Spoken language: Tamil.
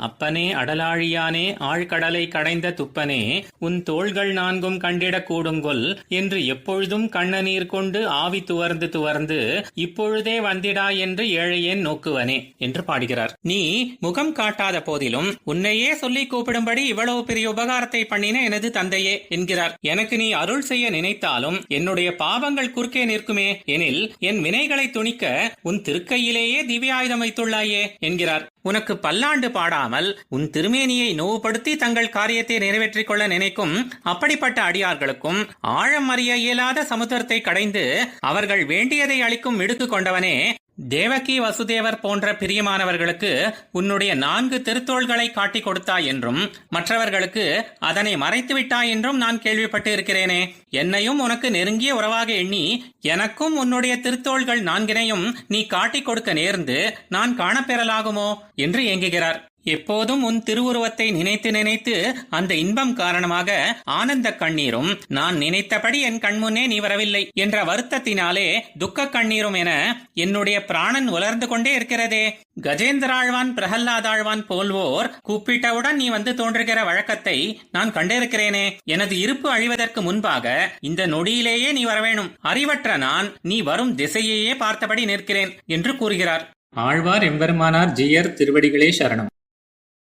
அப்பனே அடலாழியானே ஆழ்கடலை கடைந்த துப்பனே உன் தோள்கள் நான்கும் கண்டிடக் கூடுங்கொல் என்று எப்பொழுதும் கண்ணநீர் கொண்டு ஆவி துவர்ந்து துவர்ந்து இப்பொழுதே வந்திடா என்று ஏழையேன் நோக்குவனே என்று பாடுகிறார். நீ முகம் காட்டாத போதிலும் உன்னையே சொல்லி கூப்பிடும்படி இவ்வளவு பெரிய உபகாரத்தை பண்ணின எனது தந்தையே என்கிறார். எனக்கு நீ அருள் செய்ய நினைத்தாலும் என்னுடைய பாவங்கள் குறுக்கே நிற்குமே எனில் என் வினைகளை துணிக்க உன் திருக்கையிலேயே திவ்யாயுதம் வைத்துள்ளாயே என்கிறார். உனக்கு பல்லாண்டு பாடாமல் உன் திருமேனியை நோவுபடுத்தி தங்கள் காரியத்தை நிறைவேற்றிக் கொள்ள நினைக்கும் அப்படிப்பட்ட அடியார்களுக்கும் ஆழம் அறிய இயலாத சமுத்திரத்தை கடைந்து அவர்கள் வேண்டியதை அளிக்கும் மிடுக்கு கொண்டவனே தேவகி வசுதேவர் போன்ற பிரியமானவர்களுக்கு உன்னுடைய நான்கு திருத்தோள்களை காட்டிக் கொடுத்தாய் என்றும் மற்றவர்களுக்கு அதனை மறைத்து விட்டாய் என்றும் நான் கேள்விப்பட்டு இருக்கிறேனே என்னையும் உனக்கு நெருங்கிய உறவாக எண்ணி எனக்கும் உன்னுடைய திருத்தோள்கள் நான்கினையும் நீ காட்டிக் கொடுக்க நேர்ந்து நான் காணப்பெறலாகுமோ? என்று ஏங்குகிறார். எப்போதும் உன் திருவுருவத்தை நினைத்து நினைத்து அந்த இன்பம் காரணமாக ஆனந்த கண்ணீரும் நான் நினைத்தபடி என் கண்முன்னே நீ வரவில்லை என்ற வருத்தத்தினாலே துக்க கண்ணீரும் என என்னுடைய பிராணன் உலர்ந்து கொண்டே இருக்கிறதே. கஜேந்திராழ்வான் பிரகல்லாதாழ்வான் போல்வோர் கூப்பிட்டவுடன் நீ வந்து தோன்றுகிற வழக்கத்தை நான் கண்டிருக்கிறேனே. எனது இருப்பு அழிவதற்கு முன்பாக இந்த நொடியிலேயே நீ வரவேணும். அறிவற்ற நான் நீ வரும் திசையையே பார்த்தபடி நிற்கிறேன் என்று கூறுகிறார். ஆழ்வார் எம்பெருமானார் ஜியர் திருவடிகளே சரணம்.